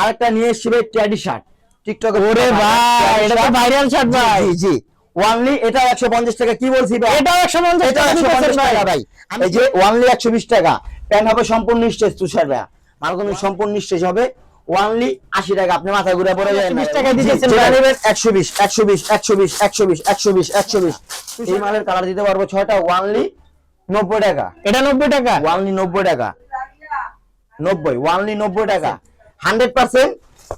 আরেকটা নিয়ে এসছি ভাই ট্যাডি শার্ট। টিকটকে ওরে ভাই এটা তো ভাইরাল শার্ট ভাই। জি ওয়ানলি এটা একশো পঞ্চাশ টাকা কি বলছি ভাই? একশো পঞ্চাশ এটা একশো পঞ্চাশ টাকা ভাই। এই যে ওয়ানলি একশো বিশ টাকা। প্যান্ট হবে সম্পূর্ণ স্টেজ তুষার ভাইয়া। মালগুলো সম্পূর্ণ স্টেজ হবে। ওয়ানলি আশি টাকা আপনি মাথা ঘুরে পড়ে যায় 120 টাকা দিতেছেন ভাই। নেবেন একশো বিশ একশো বিশ একশো বিশ একশো বিশ একশো বিশ একশো বিশ। এই মালের কালার দিতে পারব ছয়টা ওয়ানলি নব্বই টাকা। এটা নব্বই টাকা? ওয়ানলি নব্বই টাকা। নব্বই ওয়ানলি নব্বই টাকা। হান্ড্রেড পার্সেন্ট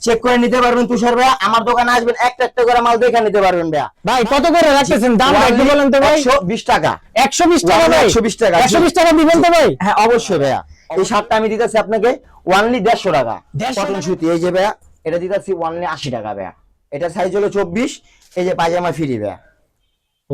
চেক করে নিতে পারবেন তুষার ভাইয়া। আমার দোকানে আসবেন একটা একটা করে মাল দেখে নিতে পারবেন ভাইয়া। ভাই কত করে রাখতেছেন? দাম একটু বলেন তো ভাই। একশো বিশ টাকা। একশো বিশ টাকা ভাই? 120 টাকা, একশো জি। বিশ টাকা দিবেন তো ভাই? হ্যাঁ অবশ্যই ভাইয়া। এই শার্টটা আমি দিতেছি আপনাকে ওয়ানলি দেড়শো টাকা। কটন সুতি এই যে ভাইয়া এটা দিতেছি ওয়ানলি আশি টাকা ভাইয়া। এটা সাইজ হলো চব্বিশ এই যে পায়জামা ফ্রি ভাইয়া।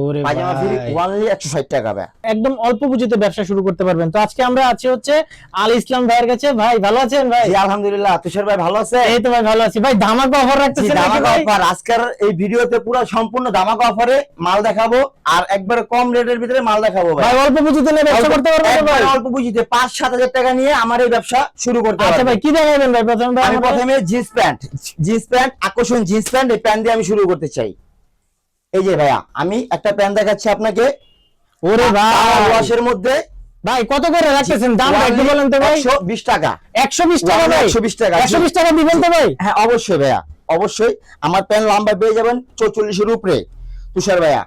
ওরে পায়জামা ফ্রি ওয়ানলি একশো ষাট টাকা ভাইয়া একদম অল্প পুঁজিতে ব্যবসা শুরু করতে পারবেন। তো আজকে আমরা আছি হচ্ছে আল ইসলাম ভাইয়ের কাছে। ভাই ভালো আছেন ভাই? জি আলহামদুলিল্লাহ। তুষার ভাই ভালো আছে? এই তো ভাই ভালো আছি। ভাই ধামাকা অফার রাখতেছেন ধামাকা অফার। আজকের এই ভিডিওতে পুরো সম্পূর্ণ ধামাকা অফারে মাল দেখাবো। আর একবার কম রেটের ভিতরে মাল দেখাবো ভাই। ভাই অল্প পুঁজিতে নিয়ে ব্যবসা করতে পারবেন ভাই? অল্প পুঁজিতে পাঁচ সাত হাজার টাকা নিয়ে আমার এই ব্যবসা শুরু করতে আচ্ছা পারবেন। ভাই কি দেখাবেন ভাই? প্রথমে ভাই আমি প্রথমে জিন্স প্যান্ট। জিন্স প্যান্ট আকর্ষণ জিন্স প্যান্ট এই প্যান্ট দিয়ে আমি শুরু করতে চাই। এই যে ভাইয়া আমি একটা প্যান্ট দেখাচ্ছি আপনাকে। ওরে ভাই। ওয়াশের মধ্যে। ভাই কত করে রাখতেছেন? দাম একটু বলেন তো ভাই। একশো বিশ টাকা। একশো বিশ টাকা ভাই। 120 টাকা, জি। একশো বিশ টাকা দিবেন তো ভাই। হ্যাঁ অবশ্যই ভাইয়া অবশ্যই। আমার প্যান্ট লম্বা পেয়ে যাবেন চৌচল্লিশের উপরে। তুষার ভাইয়া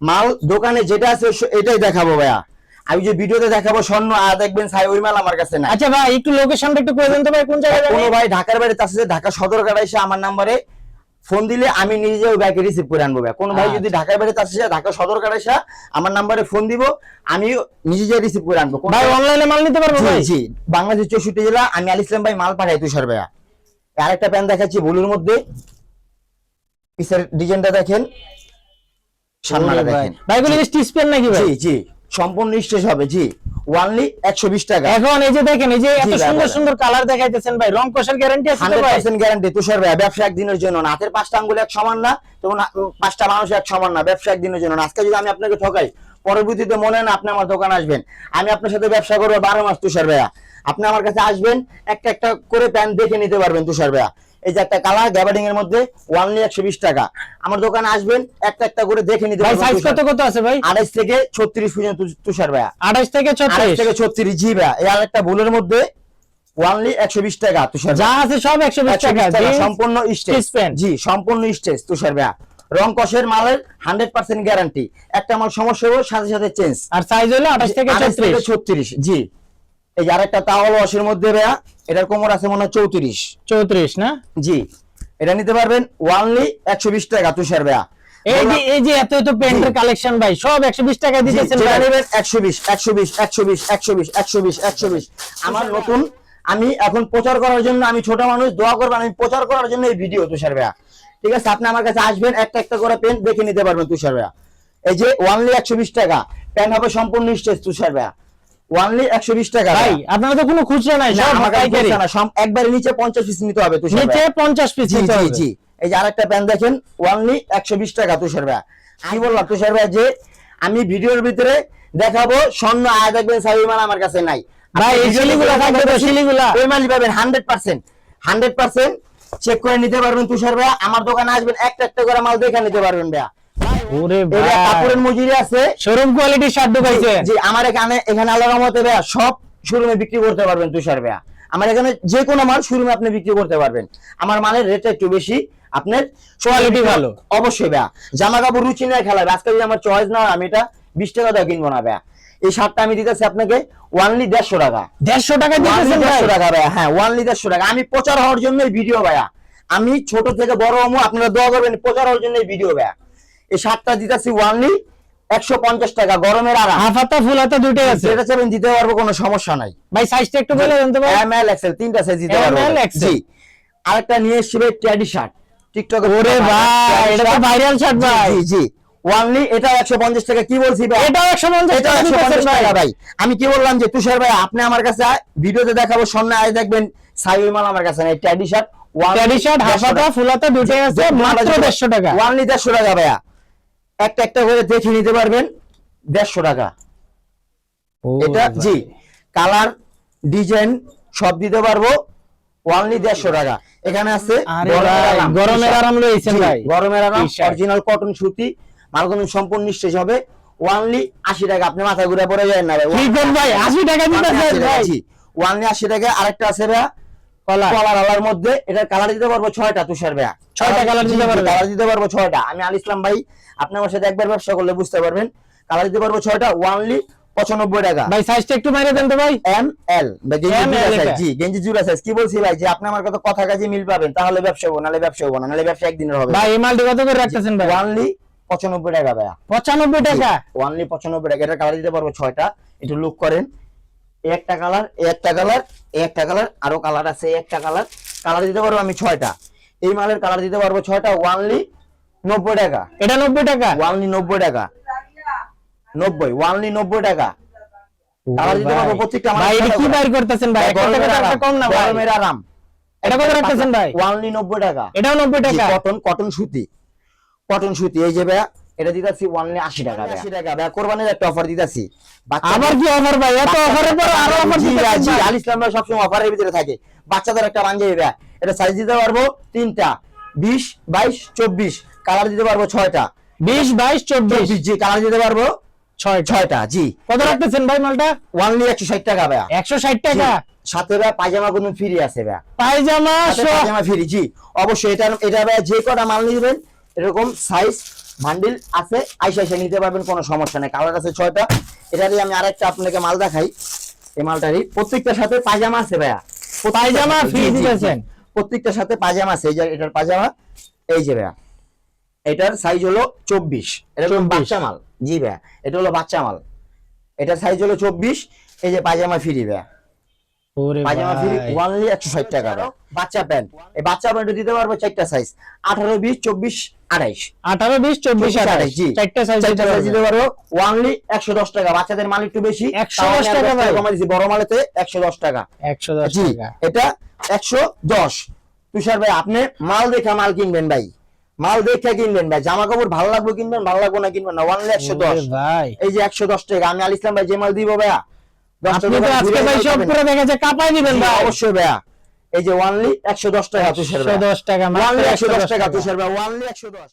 মাল দোকানে যেটা আছে এটাই দেখাবো ভাইয়া। আমি যে ভিডিওতে দেখাবো স্বর্ণ আর দেখবেন সাই ওই মাল আমার কাছে না আচ্ছা ভাই একটু লোকেশনটা একটু করে দেন তো ভাই কোন জায়গায় কোনো ভাই ঢাকার বাইরে তার সাথে ঢাকা সদর কাটা এসে আমার নাম্বারে ফোন দিলে আমি নিজে ওই ব্যাগে রিসিভ করে আনব ভাই। কোনো ভাই যদি আচ্ছা। ঢাকার বাইরে তার সাথে ঢাকা সদর কাটা এসে আমার নাম্বারে ফোন দিব আমি নিজে যে রিসিভ করে আনব। ভাই অনলাইনে মাল নিতে পারব ভাই? জি। বাংলাদেশ চৌষট্টি জেলা আমি আল ইসলাম ভাই মাল পাঠাই তুষার ভাইয়া। আরেকটা প্যান্ট দেখাচ্ছি ব্লুর মধ্যে। পিসের ডিজাইনটা দেখেন। সামনাটা ওরে দেখেন। ভাই গুলো স্টিচ পেন নাকি ভাই? জি জি। সম্পূর্ণ স্টেজ হবে জি। ওয়ানলি একশো বিশ টাকা। এখন এই যে দেখেন এই যে এত সুন্দর সুন্দর কালার দেখাইতেছেন ভাই রং কষার গ্যারান্টি আছে তো হান্ড্রেড ভাই পার্সেন্ট গ্যারান্টি তুষার ভাইয়া ব্যবসা একদিনের জন্য না। হাতের পাঁচটা আঙ্গুল এক সমান না তখন পাঁচটা মানুষ এক সমান না ব্যবসা একদিনের জন্য না। আজকে যদি আমি আপনাকে ঠকাই পরবর্তীতে মনে না আপনি আমার দোকানে আসবেন। আমি আপনার সাথে ব্যবসা করব বারো মাস তুষার ভাইয়া। আপনি আমার কাছে আসবেন একটা একটা করে প্যান্ট দেখে নিতে পারবেন তুষার ভাইয়া। এই যে একটা কালার গ্যাবার্ডিং এর মধ্যে ওয়ানলি একশো বিশ টাকা। আমার দোকানে আসবেন একটা একটা করে দেখে নিতে ভাই সাইজ। কত কত আছে ভাই? আড়াইশ থেকে ছত্রিশ পর্যন্ত তুষার ভাইয়া। আঠাশ থেকে আড়াইশ ছত্রিশ থেকে ছত্রিশ জি ভাইয়া। এই আরেকটা ভুলের মধ্যে ওয়ানলি একশো বিশ টাকা তুষার যা আছে সব একশো বিশ 120 টাকা টাকা, সম্পূর্ণ স্টেজ। জি সম্পূর্ণ স্টেজ তুষার ভাইয়া। রং কষের মালের হান্ড্রেড পার্সেন্ট গ্যারান্টি একটা মাল সমস্যা হবে সাথে সাথে চেঞ্জ আর সাইজ হলো আঠাশ থেকে ছত্রিশ জি। এই যে আরেকটা তাওয়াল ওয়াশের মধ্যে ভাইয়া এটার কোমর আছে মনে হয় চৌত্রিশ। চৌত্রিশ না? জি। এটা নিতে পারবেন ওয়ানলি একশো বিশ টাকা তুষার ভাইয়া। এই যে এই যে এত এত প্যান্টের কালেকশন ভাই সব একশো বিশ টাকা দিতেছেন ভাই। একশো বিশ একশো বিশ একশো বিশ একশো বিশ একশো বিশ একশো বিশ। আমার নতুন আমি এখন প্রচার করার জন্য আমি ছোট মানুষ দোয়া করবেন আমি প্রচার করার জন্য এই ভিডিও তুষার ভাইয়া। ঠিক আছে আপনি আমার কাছে আসবেন একটা একটা করে পেন দেখে নিতে পারবেন তুষার ভাইয়া। এই যে ওয়ানলি একশো বিশ টাকা পেন হবে সম্পূর্ণ স্টেজ তুষার ভাইয়া। ওয়ানলি একশো বিশ টাকা ভাই আপনারা তো কোনো খুচরা নাই সব পাইকারি। না, সম- একবারে নিচে পঞ্চাশ পিস নিতে হবে তুষার নিচে ভাইয়া। পঞ্চাশ পিস জি জি জি। এই যে আরেকটা প্যান দেখেন ওয়ানলি একশো বিশ টাকা তুষার ভাই আমি বললাম তুষার ভাই যে আমি ভিডিওর ভিতরে দেখাবো স্বর্ণ আয় দেখবেন সাবি মাল আমার কাছে নাই। ভাই, এই আপনি ভিডিওতে শিলিগুলা থাকবে তো, শিলিগুলা। ওই মালই পাবেন hundred percent hundred percent check করে নিতে পারবেন তুষার ভাই আমার দোকানে আসবেন একটা একটা করে মাল দেখে নিতে পারবেন ভাইয়া। ওরে কাপড়ের মজুরি আছে। শোরুম কোয়ালিটির শার্ট ঢুকাইছে। জি আমার এখানে এখানে আল্লাহ রহমতে ভাইয়া সব শোরুমে বিক্রি করতে পারবেন তুষার ভাইয়া। আমার এখানে যে কোনো মাল শোরুমে আপনি বিক্রি করতে পারবেন। আমার মালের রেটটা একটু বেশি আপনার Quality ভালো। অবশ্যই ভাইয়া। জামা কাপড় রুচি নিয়ে খেলাবে আজকে যদি আমার চয়েস না হয়, আমি এটা বিশ টাকা দিয়ে কিনবো না ভাইয়া। এই শার্টটা আমি দিতেছি আপনাকে ওয়ানলি দেড়শো টাকা। দেড়শো টাকা দিতেছেন দেড়শো টাকা ভাইয়া হ্যাঁ ওয়ানলি দেড়শো টাকা। আমি প্রচার হওয়ার জন্য ভিডিও ভাইয়া। আমি ছোট থেকে বড় হমু আপনারা দোয়া করবেন প্রচার হওয়ার জন্য ভিডিও ভাইয়া। এই শার্টটা দিতেছি ওয়ানলি একশো পঞ্চাশ টাকা গরমের আরাম। হাফ হাতা ফুল হাতা দুটোই আছে। যেটা চাবেন দিতে পারব কোনো সমস্যা নাই। ভাই সাইজটা একটু বলে দেন তো ভাই। এম এল এক্সেল তিনটা সাইজ দিতে পারব। ML, XL জি। আরেকটা নিয়ে এসেছি ট্যাডি শার্ট টিকটকে ওরে ভাই এটা তো ভাইরাল শার্ট ভাই। জি জি ওয়ানলি এটা একশো পঞ্চাশ টাকা। কি বলছি ভাই? এটা টাকা একশো দিতেছেন পঞ্চাশ ভাই টাকা ভাই। আমি কি বললাম যে তুষার ভাই আপনি আমার কাছে আয়, ভিডিওতে দেখাবো সামনে আয় দেখবেন সাইবি মাল আমার কাছে নেই। Teddy shirt teddy shirt half হাতা ফুল হাতা দুটোই আছে মাত্র দেড়শো টাকা। ওয়ানলি দেড়শো টাকা ভাইয়া। একটা একটা করে দেখে নিতে পারবেন। দেড়শো টাকা। এটা জি কালার ডিজাইন সব দিতে পারব। ওয়ানলি দেড়শো টাকা। এখানে আছে গরমের ভাই, আরাম, গরমের আরাম লইছেন ভাই। গরমের আরাম অরিজিনাল কটন সুতি মালগুলো সম্পূর্ণ নিঃশেষ হবে। ওয়ানলি আশি টাকা। আপনি মাথা ঘুরে পড়ে যায় না ভাই। ভাই? আশি টাকা ভাই। ওয়ানলি আশি টাকা। আরেকটা আছে কলা কলার। আলার মধ্যে এটা কালার দিতে পারব ছয়টা তুষার ভাইয়া। ছয়টা colour দিতে পারবে? কালার দিতে পারব ছয়টা। আমি আল ইসলাম ভাই আপনি আমার সাথে একবার ব্যবসা করলে বুঝতে পারবেন। কালার দিতে পারব ছয়টা ওয়ানলি পঁচানব্বই টাকা। ভাই সাইজটা একটু বাইরে দেন তো ভাই। এম এল গেঞ্জি M, জুড়া L সাইজ এটা। জি গেঞ্জি জুড়া সাইজ কি বলছি ভাই যে আপনি আমার কথা কথা কাজে মিল পাবেন তাহলে ব্যবসা হব নাহলে ব্যবসা হব নাহলে ব্যবসা একদিনের হবে। ভাই এই মালটি কত করে রাখতেছেন ভাই? ওয়ানলি পঁচানব্বই টাকা ভাইয়া। পঁচানব্বই টাকা? ওয়ানলি পঁচানব্বই টাকা। এটা কালার দিতে পারব ছয়টা। একটু লুক করেন। একটা কালার একটা কালার একটা কালার আরও কালার আছে একটা কালার কালার দিতে পারব আমি ছয়টা। এই মালের কালার দিতে পারব ছয়টা ওয়ানলি নব্বই টাকা। এটা নব্বই টাকা? ওয়ানলি নব্বই টাকা। নব্বই ওয়ানলি নব্বই টাকা। কালার দিতে পারব প্রত্যেকটা ভাই এটা কি বাইর করতেছেন ভাই? কম না গরমের আরাম। এটা কত রাখতেছেন ভাই? ওয়ানলি নব্বই টাকা। এটাও নব্বই টাকা? কটন কটন সুতি। কটন সুতি এই যে ভাইয়া এটা দিতাছি ওয়ানলি আশি টাকা আশি টাকা ভাইয়া কোরবানির একটা অফার দিতাছি। আবার কি অফার ভাই এত অফারের পর আরও অফার ভাইয়া, আল ইসলাম ভাই সবসময় অফারের ভিতরে থাকে। বাচ্চাদের একটা পাঞ্জাবি ভাইয়া। এটা সাইজ দিতে পারব তিনটা। বিশ বাইশ চব্বিশ। কালার দিতে পারব ছয়টা। বিশ বাইশ চব্বিশ। চব্বিশ জি কালার দিতে পারব ছয় ছয়টা জি। কত রাখতেছেন ভাই মালটা? ওয়ানলি একশো ষাট টাকা ভাইয়া। একশো ষাট টাকা? জি, সাথে ভাইয়া পায়জামা কোনো ফ্রি আছে ভাইয়া। পায়জামা পায়জামা ফ্রি জি। অবশ্যই এটা এটা ভাইয়া যে কটা মাল নিবেন এরকম সাইজ বান্ডিল আছে আইসা আইসা নিতে পারবেন কোনো সমস্যা নেই। কালার আছে ছয়টা। এটারই আমি আরেকটা আপনাকে মাল দেখাই। এই মালটারই। প্রত্যেকটার সাথে পায়জামা আছে ভাইয়া। পায়জামা জি, জি। প্রত্যেকটার সাথে পায়জামা আছে। এই যে এটার পায়জামা এই যে ভাইয়া। এটার সাইজ হলো চব্বিশ। এটা হলো বাচ্চা মাল। জি ভাইয়া। এটা হলো বাচ্চা মাল। এটার সাইজ হলো চব্বিশ। এই যে পায়জামা ফ্রি ভাইয়া। পায়জামা ফ্রি ভাই। ওয়ানলি একশো ষাট টাকা। বাচ্চা প্যান্ট। এই বাচ্চা প্যান্ট দিতে পারব চারটা সাইজ আঠারো বিশ চব্বিশ আঠাইশ। আঠারো বিশ চব্বিশ জি। চারটা সাইজ চারটা সাইজ দিতে পারব। ওয়ানলি একশো দশ টাকা। বাচ্চাদের মাল একটু বেশি। 110 তাও টাকা দশ ভাই। বড় মালেতে একশো দশ টাকা। একশো দশ জি এটা একশো দশ। তুষার ভাই আপনি মাল দেখা মাল কিনবেন ভাই। মাল দেখে কিনবেন ভাই। জামা কাপড় ভালো লাগবে কিনবেন ভালো লাগবে না কিনবেন না। ওয়ানলি একশো দশ। এই যে একশো দশ টাকা। আমি আল ইসলাম ভাই যে মাল দিব ভাইয়া আপনি তো আজকে ভাই সব পুরো দেখা যায় দশ টাকা ভাই। অবশ্যই ভাই এই যে ওয়ানলি 110 টাকা 110 টাকা ওয়ানলি একশো দশ।